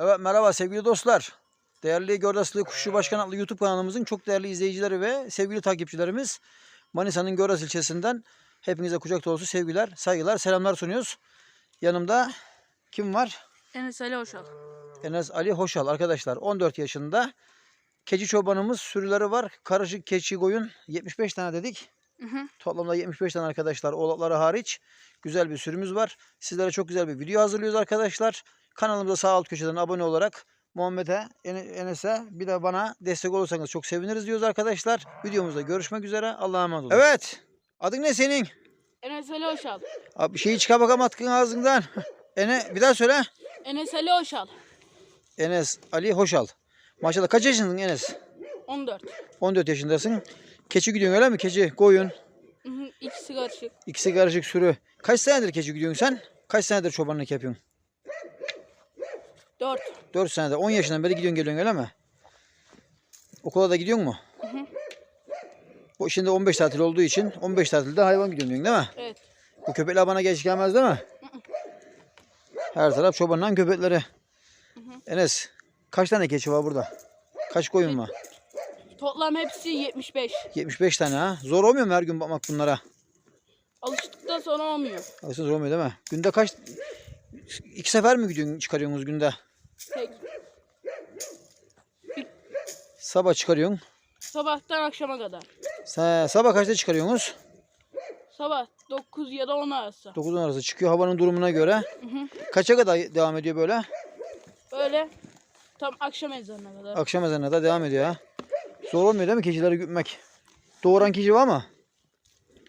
Evet merhaba sevgili dostlar. Değerli Gördaslı Kuşçu Başkan adlı YouTube kanalımızın çok değerli izleyicileri ve sevgili takipçilerimiz Manisa'nın Gördas ilçesinden hepinize kucak dolusu sevgiler, saygılar, selamlar sunuyoruz. Yanımda kim var? Enes Ali Hoşal. Enes Ali Hoşal arkadaşlar 14 yaşında. Keçi çobanımız sürüleri var. Karışık keçi koyun 75 tane dedik. Hı hı. Toplamda 75 tane arkadaşlar oğlakları hariç güzel bir sürümüz var. Sizlere çok güzel bir video hazırlıyoruz arkadaşlar. Kanalımıza sağ alt köşeden abone olarak Muhammed'e, Ene- Enes'e bir de bana destek olursanız çok seviniriz diyoruz arkadaşlar. Videomuzda görüşmek üzere. Allah'a emanet olun. Evet. Adın ne senin? Enes Ali Hoşal. Abi bir şeyi çıkar bakalım atkın ağzından. Ene bir daha söyle. Enes Ali Hoşal. Enes Ali Hoşal. Maşallah kaç yaşındasın Enes? 14. 14 yaşındasın. Keçi gidiyorsun öyle mi? Keçi, koyun, Hı hı. İkisi karışık. ikisi karışık sürü. Kaç senedir keçi gidiyorsun sen? Kaç senedir çobanlık yapıyorsun? 4. 4 senedir. 10 yaşından beri gidiyorsun geliyorsun öyle mi? Okula da gidiyor mu? Bu şimdi 15 tatil olduğu için 15 tatilde hayvan gidiyorsun diyorsun değil mi? Evet. Bu köpekler bana geç gelmez değil mi? Her taraf çobanla köpekleri. Enes kaç tane keçi var burada? Kaç koyun var? Toplam hepsi 75. 75 tane ha. Zor olmuyor mu her gün bakmak bunlara? Alıştıktan sonra olmuyor. Aslında zor olmuyor değil mi? Günde kaç... iki sefer mi gidiyorsun, çıkarıyorsunuz günde? Tek. Sabah çıkarıyorsun. Sabahtan akşama kadar. Sabah kaçta çıkarıyorsunuz? Sabah 9 ya da 10 arası. 9'un arası çıkıyor havanın durumuna göre. Hı hı. Kaça kadar devam ediyor böyle? Böyle tam akşam ezanına kadar. Akşam ezanına kadar devam ediyor ha. Zor olmuyor değil mi keçileri gütmek? Doğuran keçi var mı?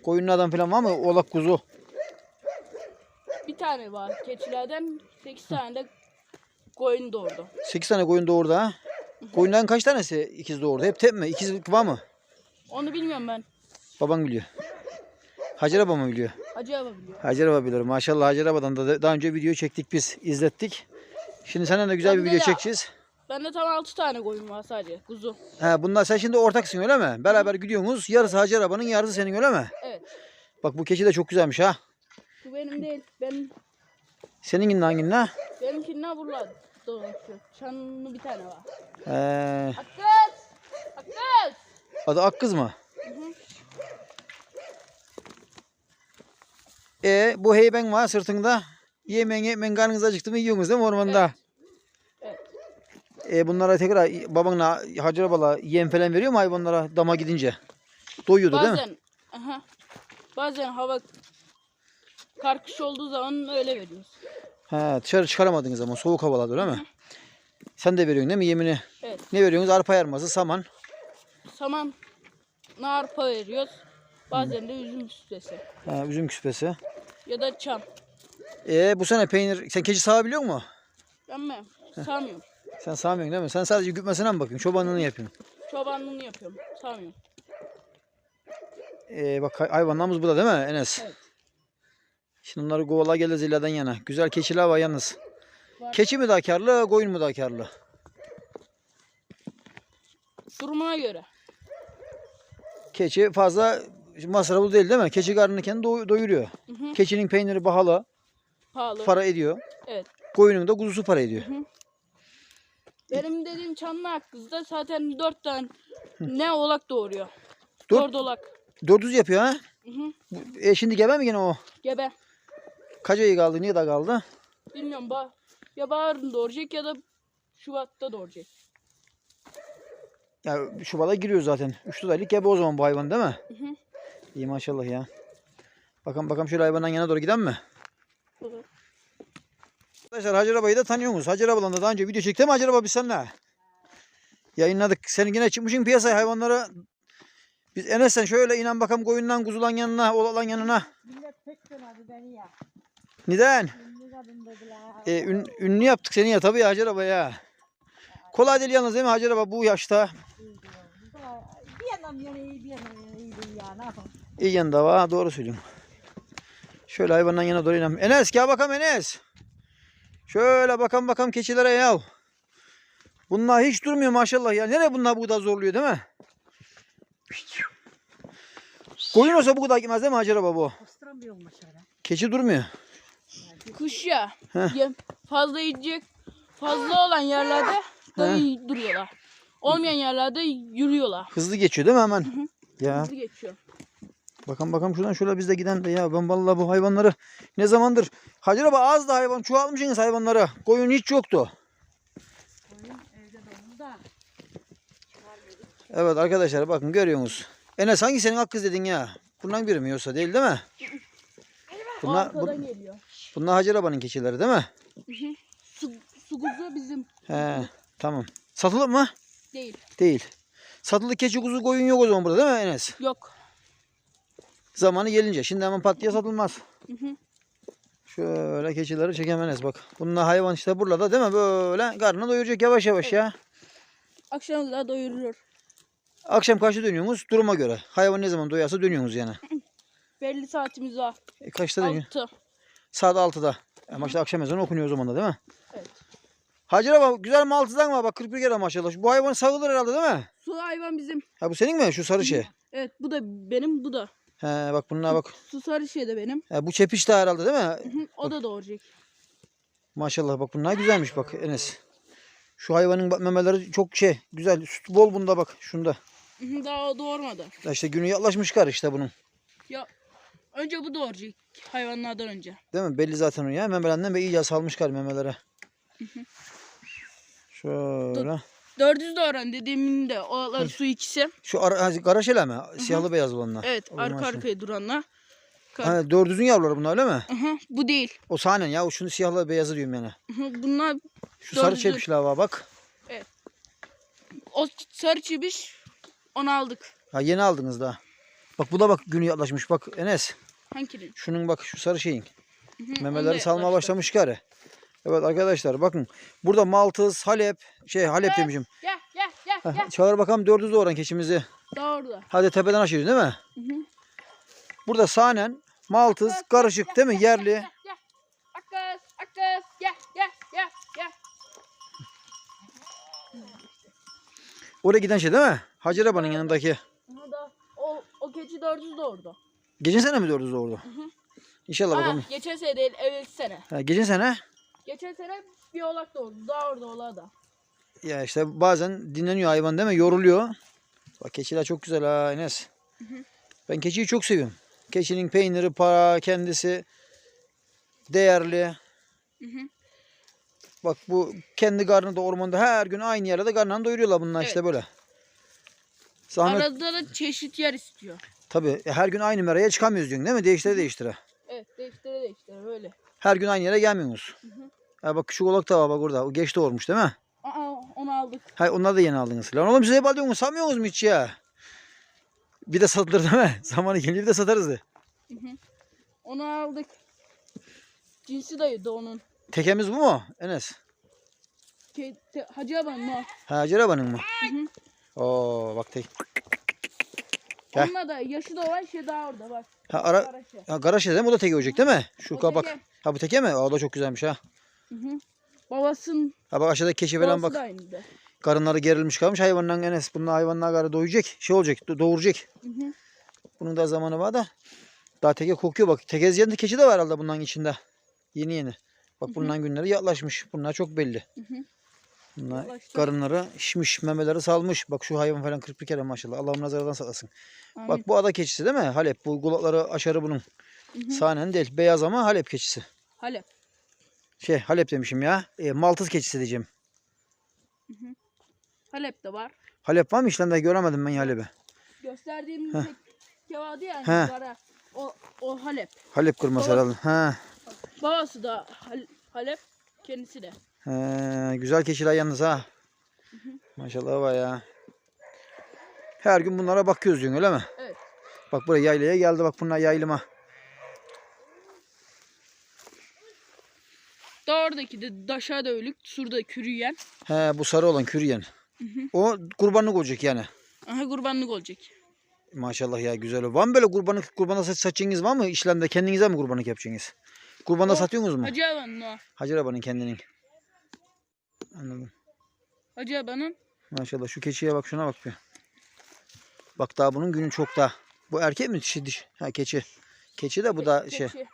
Koyunlardan falan var mı? Oğlak kuzu. Bir tane var keçilerden 8 tane de koyun doğurdu. 8 tane koyun doğurdu ha. Koyunların kaç tanesi ikiz doğurdu? Hep tek mi? İkiz var mı? Onu bilmiyorum ben. Baban biliyor. Hacer abla mı biliyor? Hacı Baba biliyor. Hacer abla bilir. Maşallah Hacer abadan da daha önce video çektik biz. izlettik. Şimdi senden de güzel bir Bende video de- çekeceğiz. Bende tam 6 tane koyun var sadece kuzu. He, bunlar sen şimdi ortaksın öyle mi? Beraber gidiyorsunuz. Yarısı Hacer abanın yarısı senin öyle mi? Evet. Bak bu keçi de çok güzelmiş ha. Bu benim değil. Ben Senin hangin ne? benimkinden dolaşıyor. Çanlı bir tane var. Ee, Hakkız! Hakkız! adı Akkız mı? E bu heyben var sırtında. Yemeğin yemeğin karnınız acıktı mı yiyorsunuz değil mi ormanda? Evet. E bunlara tekrar babanla Hacer abala yem falan veriyor mu hayvanlara dama gidince? Doyuyordu değil mi? Bazen aha, bazen hava karkış olduğu zaman öyle veriyoruz. He, dışarı çıkaramadığınız zaman soğuk havalarda öyle mi? Sen de veriyorsun değil mi yemini? Evet. Ne veriyorsunuz? Arpa yarması, saman. Saman narpa veriyoruz. Bazen de üzüm sütlesi He, üzüm küspesi. ya da çam. E bu sene peynir, sen keçi sağabiliyor mu? Ben mi? Sağmıyorum. Sen sağmıyorsun değil mi? Sen sadece gütmesine mi bakıyorsun? Çobanlığını yapıyorsun. Çobanlığını yapıyorum. Sağmıyorum. Ee, bak hay- hayvanlarımız burada değil mi Enes? Evet. Şimdi onları kovala geliriz ileriden yana. Güzel keçiler var yalnız. Var. Keçi mi daha karlı, koyun mu daha karlı? Durumuna göre. Keçi fazla masraflı değil değil mi? Keçi karnını kendi doy- doyuruyor. Hı hı. Keçinin peyniri pahalı, Pahalı. para ediyor. Evet. Koyunun da kuzusu para ediyor. Benim dediğim çanlı hakkızda zaten dört tane ne oğlak doğuruyor. Dört- Dört oğlak. 400 yapıyor ha? Hı hı. Bu- E şimdi gebe mi gene o? Gebe. Kaç ayı kaldı, niye da kaldı? Bilmiyorum ba ya baharın doğuracak ya da Şubat'ta doğuracak. Ya Şubat'a giriyor zaten. 3 aylık gebe o zaman bu hayvan değil mi? Hı hı. İyi maşallah ya. Bakalım bakalım şöyle hayvandan yana doğru giden mi? Hı hı. Arkadaşlar Hacer Aba'yı da tanıyorsunuz. Hacer Aba'dan da daha önce video çekti mi Hacer Aba biz seninle? Yayınladık. Senin yine çıkmışsın piyasaya hayvanları. Biz Enes'ten şöyle inen bakalım koyundan kuzulan yanına, oğlan yanına. Millet pek tanıdı beni ya. Neden? E, ün- ünlü yaptık seni ya tabii Hacer Aba ya. Kolay değil yalnız değil mi Hacer Aba bu yaşta? Bir yandan yana iyi bir yandan yana iyi değil ya ne yapalım. İyi yanında var doğru söylüyorsun. Şöyle hayvandan yana doğru inen. Enes gel bakalım Enes. Şöyle bakalım bakalım keçilere ya. Bunlar hiç durmuyor maşallah ya. Nereye bunlar bu kadar zorluyor değil mi? Koyun olsa bu kadar gitmez değil mi Hacer Baba bu? Keçi durmuyor. Kuş ya. Yem fazla yiyecek Fazla olan yerlerde dayı duruyorlar. Olmayan yerlerde yürüyorlar. Hızlı geçiyor değil mi hemen? Ya Hızlı geçiyor. bakalım bakalım şuradan şöyle biz de giden de ya ben vallahi bu hayvanları ne zamandır Hacer abi az da hayvan çoğalmışsınız hayvanları. Koyun hiç yoktu. Evde dondu da. Evet arkadaşlar bakın görüyorsunuz. Enes hangi senin hak kız dedin ya? Bundan biri mi yoksa değil değil mi? Bunlar, bu, Arkadan geliyor. bunlar Hacer abanın keçileri değil mi? Hı hı. Su, su kuzu bizim He tamam. Satılık mı? değil. Değil. Satılık keçi kuzu koyun yok o zaman burada değil mi Enes? Yok. Zamanı gelince. Şimdi hemen pat diye satılmaz. Hı hı. Şöyle keçileri çekeyim Enes bak. Bunlar hayvan işte burada değil mi? Böyle karnını doyuracak yavaş yavaş ya. Akşam da doyurur. Akşam kaçta dönüyorsunuz? Duruma göre. Hayvan ne zaman doyarsa dönüyorsunuz yani. Belli saatimiz var. E, kaçta dönüyorsun? Altı. Saat 6'da. Ama işte akşam ezanı okunuyor o zaman da değil mi? Evet. Hacer abi güzel 6'dan mı? Bak 41 kere maşallah. Bu hayvan sağılır herhalde değil mi? Su hayvan bizim. Ha bu senin mi? Şu sarı şey. Evet bu da benim bu da. He bak bunlar bak. Su sarı şey de benim. Ha, bu çepiş de herhalde değil mi? Hı hı, O da doğuracak. Maşallah bak bunlar güzelmiş bak Enes. Şu hayvanın bak memeleri çok şey güzel. Süt bol bunda bak şunda. Hı hı, Daha o doğurmadı. Ya İşte günü yaklaşmış kar işte bunun. Ya önce bu doğuracak hayvanlardan önce. Değil mi? Belli zaten o ya. Memelerinden ve iyice salmış kar memelere. Şöyle. Dördüz doğuran dediğimde oğlan su ikisi. Şu ara, kara şeyler mi? Siyahlı beyaz olanlar. Evet arka şu- arkaya duranlar. Ha, dördüzün yavruları bunlar öyle mi? Hı hı, bu değil. O sahnen ya. O şunu siyahlı beyazı diyorum yani. Hı, Bunlar Şu sarı çepişler var bak. o sarı çibiş onu aldık. Ha, yeni aldınız daha. Bak bu da bak günü yaklaşmış. Bak Enes. Hanginin? Şunun bak şu sarı şeyin. Hı Memeleri salmaya başlamış kare. Evet arkadaşlar bakın. Burada Maltız, Halep, şey Halep demişim. Gel gel gel Heh, gel. Çağır bakalım dördüz doğuran keçimizi. Orada. Hadi tepeden aşıyoruz değil mi? Hı hı. Burada sahnen, Maltız, karışık değil mi? Yerli. Gel gel. Akkas akkas gel gel gel gel. Oraya giden şey değil mi? Hacer Aba'nın yanındaki. O, o keçi dördüz doğurdu. Geçen sene mi dördüz doğurdu? hı. İnşallah Aa, bakalım. geçen sene değil evvelki sene. Ha, geçen sene Geçen sene bir oğlak doğurdu. Daha orada oğlağı da. ya işte bazen dinleniyor hayvan değil mi? Yoruluyor. Bak keçiler çok güzel ha Enes. Ben keçiyi çok seviyorum. Keçinin peyniri, para, kendisi değerli. Hı hı. Bak bu kendi karnı da ormanda her gün aynı yerde de karnını doyuruyorlar bunlar işte Evet. böyle. Zahmet Arada da çeşit yer istiyor. Tabii e, her gün aynı meraya çıkamıyoruz diyorsun değil mi? Değiştire değiştire. Evet değiştire değiştire böyle. Her gün aynı yere gelmiyoruz. Ha bak şu olak da var bak orada. O geç doğurmuş değil mi? Aa onu aldık. Hay onlar da yeni aldınız. Lan oğlum siz hep alıyorsunuz. Satmıyorsunuz mu hiç ya? Bir de satılır değil mi? Zamanı gelince bir de satarız de. Onu aldık. Cinsi dayıydı onun. Tekemiz bu mu Enes? Ke, te, Hacı Aban mı? Ha Hacer Aba'nın mı? hı. Oo bak tek. Gel. Onunla da yaşı da olan şey daha orada bak. Ha ara Karaşı. ha, garaj değil mi? O da teke olacak değil mi? Şu O kabak. teke. Ha bu teke mi? Aa, o da çok güzelmiş ha. Hı hı. Babasının Ha bak aşağıda keçi falan babası bak. da aynıydı. Karınları gerilmiş kalmış. Hayvandan Enes. Bunlar hayvanlar garı doyacak. Şey olacak. do- Doğuracak. Hı hı. Bunun da zamanı var da. Daha teke kokuyor bak. Tekez yerinde keçi de var herhalde bunların içinde. Yeni yeni. Bak bunların günleri yaklaşmış. Bunlar çok belli. Hı hı. Bunlar karınları şişmiş, memeleri salmış. Bak şu hayvan falan 41 kere maşallah. Allah'ım nazardan saklasın. Amin. Bak bu ada keçisi değil mi? Halep. Bu kulakları aşarı bunun. Hı hı. Sahnen değil. Beyaz ama Halep keçisi. Halep. Şey Halep demişim ya. E, Maltız keçisi diyeceğim. Halep de var. Halep var mı işlemde? Göremedim ben Halep'i. Gösterdiğim Heh. teke vardı ya. Heh. hani Kara. O, o Halep. Halep kırması Baba- herhalde. Ha. Babası da Hal- Halep. Kendisi de. He, güzel keçiler yalnız ha. Maşallah var ya. Her gün bunlara bakıyoruz diyorsun öyle mi? Evet. Bak buraya yaylaya geldi bak bunlar yaylıma. Daha oradaki de daşa da ölük. Şurada kürüyen. He bu sarı olan küryen. O kurbanlık olacak yani. Aha kurbanlık olacak. Maşallah ya güzel. Var mı böyle kurbanlık kurbanda saç satacağınız var mı? İşlemde kendinize mi kurbanlık yapacaksınız? Kurbanda O, satıyorsunuz mu? Hacı Aban'ın o. Hacer Aba'nın kendinin. Anladım. Hacı Aban'ın. Maşallah şu keçiye bak şuna bak bir. Bak daha bunun günü çok daha. Bu erkek mi dişi diş? Ha keçi. Keçi de bu da şey. keçi.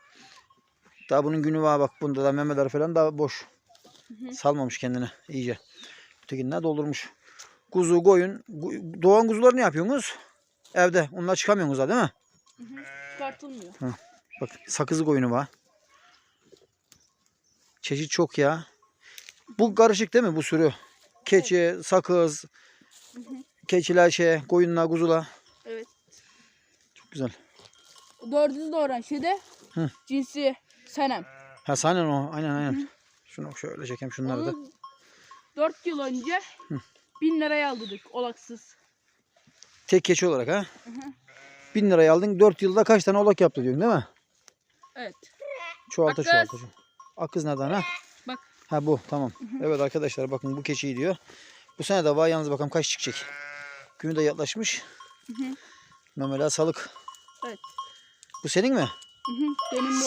Daha bunun günü var bak bunda da memeler falan daha boş. Salmamış kendini iyice. Ötekinden doldurmuş. Kuzu, koyun. Doğan kuzuları ne yapıyorsunuz? Evde. Onlar çıkamıyorsunuz da değil mi? Çıkartılmıyor. Bak sakızı koyunu var. Çeşit çok ya. Bu karışık değil mi bu sürü? Keçi, sakız, keçiler şey, koyunlar, kuzular. Evet. Çok güzel. Dördüncü doğuran şey de Hı. cinsi senem. Ha sahnen o. Aynen aynen. Şunu şöyle çekeyim şunları da. Onu 4 yıl önce 1000 liraya aldırdık olaksız. Tek keçi olarak ha. Bin liraya aldın. Dört yılda kaç tane olak yaptı diyorsun değil mi? Evet. Çoğalta Akız. çoğalta. Akız nereden ha? Ha bu tamam. Evet arkadaşlar bakın bu keçiyi diyor. Bu sene de var yalnız bakalım kaç çıkacak. Günü de yaklaşmış. Memeler salık. Evet. Bu senin mi? Hı hı. Benim bu.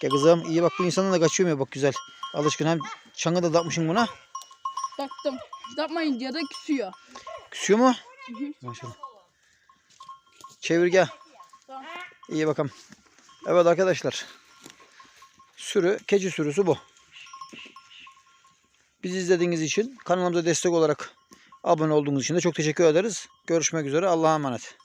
Gel kızım iyi bak bu insandan da kaçıyor mu bak güzel. Alışkın hem çanga da takmışsın buna. Taktım. Yapmayınca da küsüyor. Küsüyor mu? Maşallah. Çevir gel. Tamam. İyi bakalım. Evet arkadaşlar. Sürü, keçi sürüsü bu. Bizi izlediğiniz için kanalımıza destek olarak abone olduğunuz için de çok teşekkür ederiz. Görüşmek üzere. Allah'a emanet.